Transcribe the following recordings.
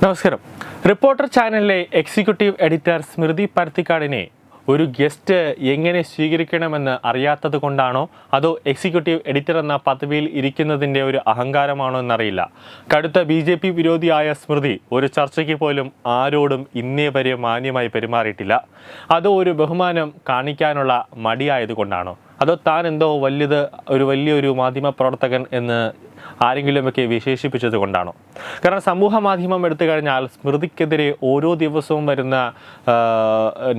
നമസ്കാരം. റിപ്പോർട്ടർ ചാനലിലെ executive editor സ്മൃതി പരത്തിക്കാടിനെ ഒരു ഗസ്റ്റ് എങ്ങനെ സ്വീകരിക്കണമെന്ന് അറിയാത്തത് കൊണ്ടാണോ അതോ എക്സിക്യൂട്ടീവ് എഡിറ്റർ എന്ന പദവിയിൽ ഇരിക്കുന്നതിന്റെ ഒരു അഹങ്കാരമാണോ എന്നറിയില്ല. കടുത്ത ബി ജെ പി വിരോധിയായ സ്മൃതി ഒരു ചർച്ചയ്ക്ക് പോലും ആരോടും ഇന്നേ വരെ മാന്യമായി പെരുമാറിയിട്ടില്ല. അതോ ഒരു ബഹുമാനം കാണിക്കാനുള്ള മടിയായതുകൊണ്ടാണോ? അതോ താൻ എന്തോ വലിയത് ഒരു വലിയൊരു മാധ്യമ പ്രവർത്തകൻ എന്ന് ആരെങ്കിലുമൊക്കെ വിശേഷിപ്പിച്ചത് കൊണ്ടാണോ? കാരണം സമൂഹ മാധ്യമം എടുത്തു കഴിഞ്ഞാൽ സ്മൃതിക്കെതിരെ ഓരോ ദിവസവും വരുന്ന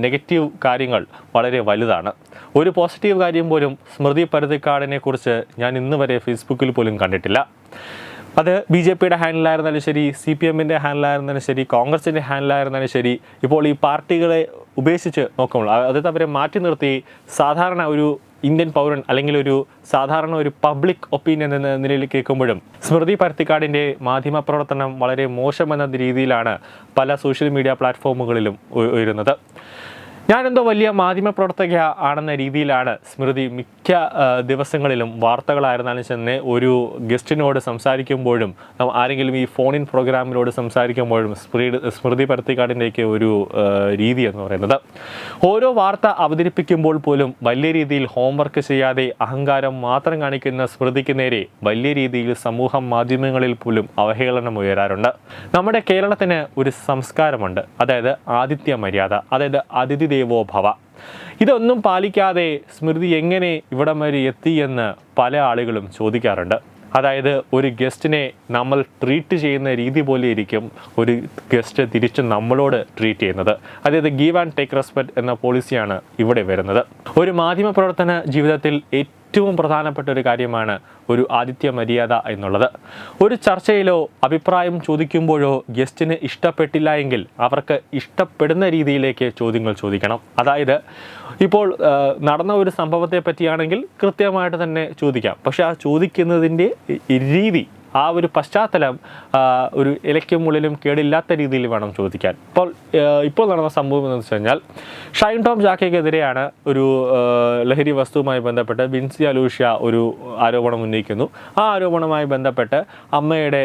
നെഗറ്റീവ് കാര്യങ്ങൾ വളരെ വലുതാണ്. ഒരു പോസിറ്റീവ് കാര്യം പോലും സ്മൃതി പരുത്തിക്കാടിനെ കുറിച്ച് ഞാൻ ഇന്ന് വരെ ഫേസ്ബുക്കിൽ പോലും കണ്ടിട്ടില്ല. അത് ബി ജെ പിയുടെ ഹാൻഡിലായിരുന്നാലും ശരി സി പി എമ്മിന്റെ ഹാൻഡിലായിരുന്നാലും ശരി കോൺഗ്രസിന്റെ ഹാൻഡിലായിരുന്നാലും ശരി ഇപ്പോൾ ഈ പാർട്ടികളെ ഉപേക്ഷിച്ച് നോക്കുമ്പോൾ അതായത് അവരെ മാറ്റി നിർത്തി സാധാരണ ഒരു ഇന്ത്യൻ പൗരൻ അല്ലെങ്കിൽ ഒരു സാധാരണ ഒരു പബ്ലിക് ഒപ്പീനിയൻ എന്ന നിലയിൽ കേൾക്കുമ്പോഴും സ്മൃതി പരുത്തിക്കാടിന്റെ മാധ്യമ പ്രവർത്തനം വളരെ മോശമെന്ന രീതിയിലാണ് പല സോഷ്യൽ മീഡിയ പ്ലാറ്റ്ഫോമുകളിലും ഉയരുന്നത്. ഞാനെന്തോ വലിയ മാധ്യമ പ്രവർത്തക ആണെന്ന രീതിയിലാണ് സ്മൃതി മിക്ക ദിവസങ്ങളിലും വാർത്തകളായിരുന്നാലും ചെന്ന് ഒരു ഗസ്റ്റിനോട് സംസാരിക്കുമ്പോഴും ആരെങ്കിലും ഈ ഫോൺ ഇൻ പ്രോഗ്രാമിനോട് സംസാരിക്കുമ്പോഴും സ്മൃതി സ്മൃതി പരത്തിക്കാടിന്റെയൊക്കെ ഒരു രീതി എന്ന് പറയുന്നത്. ഓരോ വാർത്ത അവതരിപ്പിക്കുമ്പോൾ പോലും വലിയ രീതിയിൽ ഹോംവർക്ക് ചെയ്യാതെ അഹങ്കാരം മാത്രം കാണിക്കുന്ന സ്മൃതിക്ക് നേരെ വലിയ രീതിയിൽ സമൂഹ മാധ്യമങ്ങളിൽ പോലും അവഹേളനം ഉയരാറുണ്ട്. നമ്മുടെ കേരളത്തിന് ഒരു സംസ്കാരമുണ്ട്. അതായത് ആതിഥ്യ മര്യാദ അതായത് അതിഥി ദേവോ ഭവ. ഇതൊന്നും പാലിക്കാതെ സ്മൃതി എങ്ങനെ ഇവിടം വരെ എത്തി എന്ന് പല ആളുകളും ചോദിക്കാറുണ്ട്. അതായത് ഒരു ഗസ്റ്റിനെ നമ്മൾ ട്രീറ്റ് ചെയ്യുന്ന രീതി പോലെ ഇരിക്കും ഒരു ഗസ്റ്റ് തിരിച്ച് നമ്മളോട് ട്രീറ്റ് ചെയ്യുന്നത്. അതായത് ഗീവ് ആൻഡ് ടേക്ക് റെസ്പെക്ട് എന്ന പോളിസിയാണ് ഇവിടെ വരുന്നത്. ഒരു മാധ്യമ പ്രവർത്തന ജീവിതത്തിൽ ഏറ്റവും പ്രധാനപ്പെട്ട ഒരു കാര്യമാണ് ഒരു ആതിഥ്യ മര്യാദ എന്നുള്ളത്. ഒരു ചർച്ചയിലോ അഭിപ്രായം ചോദിക്കുമ്പോഴോ ഗസ്റ്റിന് ഇഷ്ടപ്പെട്ടില്ല എങ്കിൽ അവർക്ക് ഇഷ്ടപ്പെടുന്ന രീതിയിലേക്ക് ചോദ്യങ്ങൾ ചോദിക്കണം. അതായത് ഇപ്പോൾ നടന്ന ഒരു സംഭവത്തെ പറ്റിയാണെങ്കിൽ കൃത്യമായിട്ട് തന്നെ ചോദിക്കാം. പക്ഷെ ആ ചോദിക്കുന്നതിന്റെ രീതി ആ ഒരു പശ്ചാത്തലം ഒരു ഇലയ്ക്കും മുള്ളിലും കേടില്ലാത്ത രീതിയിൽ വേണം ചോദിക്കാൻ. ഇപ്പോൾ ഇപ്പോൾ നടന്ന സംഭവം എന്ന് വെച്ച് കഴിഞ്ഞാൽ ഷൈൻ ടോം ജാക്കയ്ക്കെതിരെയാണ് ഒരു ലഹരി വസ്തുവുമായി ബന്ധപ്പെട്ട് ബിൻസി അലൂഷ്യ ഒരു ആരോപണം ഉന്നയിക്കുന്നു. ആ ആരോപണവുമായി ബന്ധപ്പെട്ട് അമ്മയുടെ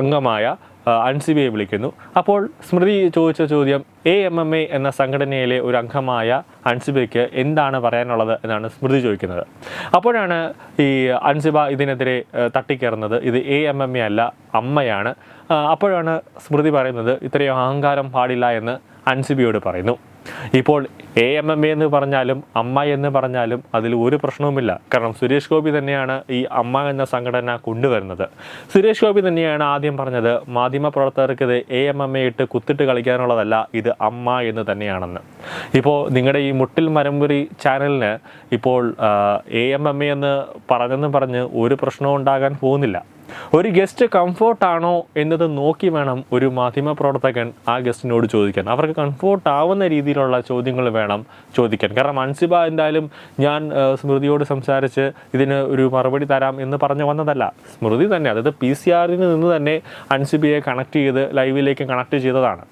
അംഗമായ അൻസിബയെ വിളിക്കുന്നു. അപ്പോൾ സ്മൃതി ചോദിച്ച ചോദ്യം എ എം എം എ എന്ന സംഘടനയിലെ ഒരു അംഗമായ അൻസിബയ്ക്ക് എന്താണ് പറയാനുള്ളത്? എന്നാണ് സ്മൃതി ചോദിക്കുന്നത്. അപ്പോഴാണ് ഈ അൺസിബ ഇതിനെതിരെ തട്ടിക്കയറുന്നത് ഇത് എ എം എം എ അല്ല അമ്മയാണ്. അപ്പോഴാണ് സ്മൃതി പറയുന്നത് ഇത്രയും അഹങ്കാരം പാടില്ല എന്ന് അൺസിബിയോട് പറയുന്നു. ഇപ്പോൾ എ എം എം എ എന്ന് പറഞ്ഞാലും അമ്മ എന്ന് പറഞ്ഞാലും അതിൽ ഒരു പ്രശ്നവുമില്ല. കാരണം സുരേഷ് ഗോപി തന്നെയാണ് ഈ അമ്മ എന്ന സംഘടന കൊണ്ടുവരുന്നത്. സുരേഷ് ഗോപി തന്നെയാണ് ആദ്യം പറഞ്ഞത് മാധ്യമ പ്രവർത്തകർക്ക് ഇത് എ എം എം എ ഇട്ട് കുത്തിട്ട് കളിക്കാനുള്ളതല്ല ഇത് അമ്മ എന്ന് തന്നെയാണെന്ന്. ഇപ്പോൾ നിങ്ങളുടെ ഈ മുട്ടിൽ മരമ്പുരി ചാനലിന് ഇപ്പോൾ എ എം എം എ എന്ന് പറഞ്ഞെന്ന് പറഞ്ഞ് ഒരു പ്രശ്നവും ഉണ്ടാകാൻ പോകുന്നില്ല. ഒരു ഗസ്റ്റ് കംഫോർട്ടാണോ എന്നത് നോക്കി വേണം ഒരു മാധ്യമ പ്രവർത്തകൻ ആ ഗസ്റ്റിനോട് ചോദിക്കാൻ. അവർക്ക് കംഫോർട്ട് ആവുന്ന രീതിയിലുള്ള ചോദ്യങ്ങൾ വേണം ചോദിക്കാൻ. കാരണം അൻസിബ എന്തായാലും ഞാൻ സ്മൃതിയോട് സംസാരിച്ച് ഇതിന് ഒരു മറുപടി തരാം എന്ന് പറഞ്ഞു വന്നതല്ല. സ്മൃതി തന്നെ അതായത് പി സി ആറിൽ നിന്ന് തന്നെ അൻസിബയെ കണക്ട് ചെയ്ത് ലൈവിലേക്ക് കണക്ട് ചെയ്തതാണ്.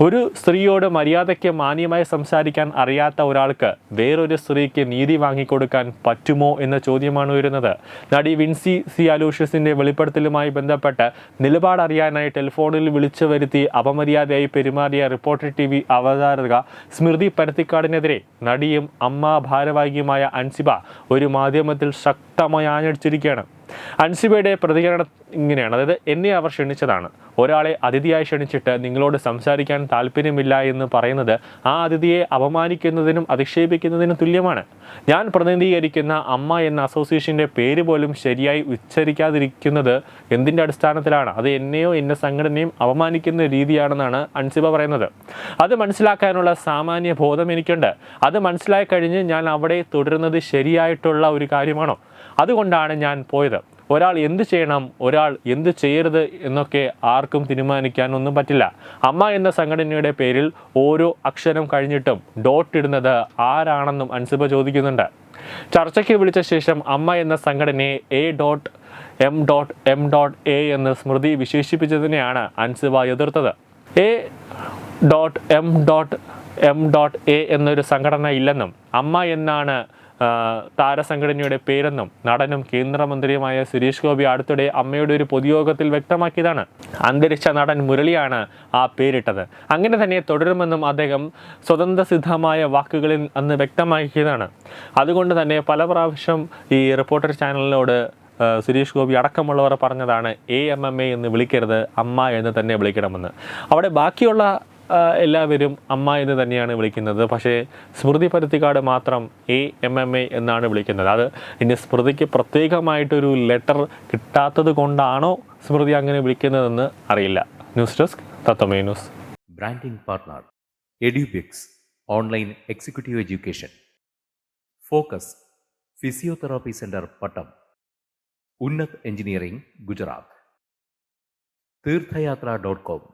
ഒരു സ്ത്രീയോട് മര്യാദയ്ക്ക് മാന്യമായി സംസാരിക്കാൻ അറിയാത്ത ഒരാൾക്ക് വേറൊരു സ്ത്രീക്ക് നീതി വാങ്ങിക്കൊടുക്കാൻ പറ്റുമോ എന്ന ചോദ്യമാണ് ഉയരുന്നത്. നടി വിൻസി സി അലൂഷ്യസിന്റെ വെളിപ്പെടുത്തലുമായി ബന്ധപ്പെട്ട് നിലപാട് അറിയാനായി ടെലിഫോണിൽ വിളിച്ചു വരുത്തി അപമര്യാദയായി പെരുമാറിയ റിപ്പോർട്ടർ ടി വി അവതാരക സ്മൃതി പരത്തിക്കാടിനെതിരെ നടിയും അമ്മ ഭാരവാഹിയുമായ അൻസിബ ഒരു മാധ്യമത്തിൽ ശക്തമായി ആഞ്ഞടിച്ചിരിക്കുകയാണ്. അൻസിബയുടെ പ്രതികരണം ഇങ്ങനെയാണ്. അതായത് എന്നെ അവർ ക്ഷണിച്ചതാണ്. ഒരാളെ അതിഥിയായി ക്ഷണിച്ചിട്ട് നിങ്ങളോട് സംസാരിക്കാൻ താല്പര്യമില്ല എന്ന് പറയുന്നത് ആ അതിഥിയെ അപമാനിക്കുന്നതിനും അധിക്ഷേപിക്കുന്നതിനും തുല്യമാണ്. ഞാൻ പ്രതിനിധീകരിക്കുന്ന അമ്മ എന്ന അസോസിയേഷന്റെ പേര് പോലും ശരിയായി ഉച്ചരിക്കാതിരിക്കുന്നത് എന്തിന്റെ അടിസ്ഥാനത്തിലാണ്? അത് എന്നെയോ എന്നെ സംഘടനയും അപമാനിക്കുന്ന രീതിയാണെന്നാണ് അൻസിബ പറയുന്നത്. അത് മനസ്സിലാക്കാനുള്ള സാമാന്യ ബോധം എനിക്കുണ്ട്. അത് മനസ്സിലായി കഴിഞ്ഞ് ഞാൻ അവിടെ തുടരുന്നത് ശരിയായിട്ടുള്ള ഒരു കാര്യമാണോ? അതുകൊണ്ടാണ് ഞാൻ പോയത്. ഒരാൾ എന്ത് ചെയ്യണം ഒരാൾ എന്ത് ചെയ്യരുത് എന്നൊക്കെ ആർക്കും തീരുമാനിക്കാനൊന്നും പറ്റില്ല. അമ്മ എന്ന സംഘടനയുടെ പേരിൽ ഓരോ അക്ഷരം കഴിഞ്ഞിട്ടും ഡോട്ട് ഇടുന്നത് ആരാണെന്നും അൻസിബ ചോദിക്കുന്നുണ്ട്. ചർച്ചയ്ക്ക് വിളിച്ച ശേഷം അമ്മ എന്ന സംഘടനയെ A dot M dot M dot A എന്ന് സ്മൃതി വിശേഷിപ്പിച്ചതിനെയാണ് Ansiba എതിർത്തത്. A dot M dot M dot A എന്നൊരു സംഘടന ഇല്ലെന്നും അമ്മ എന്നാണ് താരസംഘടനയുടെ പേരെന്നും നടനും കേന്ദ്രമന്ത്രിയുമായ സുരേഷ് ഗോപി അടുത്തിടെ അമ്മയുടെ ഒരു പൊതുയോഗത്തിൽ വ്യക്തമാക്കിയതാണ്. അന്തരിച്ച നടൻ മുരളിയാണ് ആ പേരിട്ടത്. അങ്ങനെ തന്നെ തുടരുമെന്നും അദ്ദേഹം സ്വതന്ത്ര സിദ്ധമായ വാക്കുകളിൽ അന്ന് വ്യക്തമാക്കിയതാണ്. അതുകൊണ്ട് തന്നെ പല പ്രാവശ്യം ഈ റിപ്പോർട്ടർ ചാനലിനോട് സുരേഷ് ഗോപി അടക്കമുള്ളവർ പറഞ്ഞതാണ് എ എം എം എ എന്ന് വിളിക്കരുത് അമ്മ എന്ന് തന്നെ വിളിക്കണമെന്ന്. അവിടെ ബാക്കിയുള്ള എല്ലാവരും അമ്മ എന്ന് തന്നെയാണ് വിളിക്കുന്നത്. പക്ഷേ സ്മൃതി പരുത്തിക്കാട് മാത്രം എ എം എം എ എന്നാണ് വിളിക്കുന്നത്. അത് ഇനി സ്മൃതിക്ക് പ്രത്യേകമായിട്ടൊരു ലെറ്റർ കിട്ടാത്തത് കൊണ്ടാണോ സ്മൃതി അങ്ങനെ വിളിക്കുന്നതെന്ന് അറിയില്ല. News desk Tatwamayi news. Branding partner Edubix online executive education focus physiotherapy centre Pattom Unnath engineering Gujarat Tirthayatra dot Tirthayatra.com.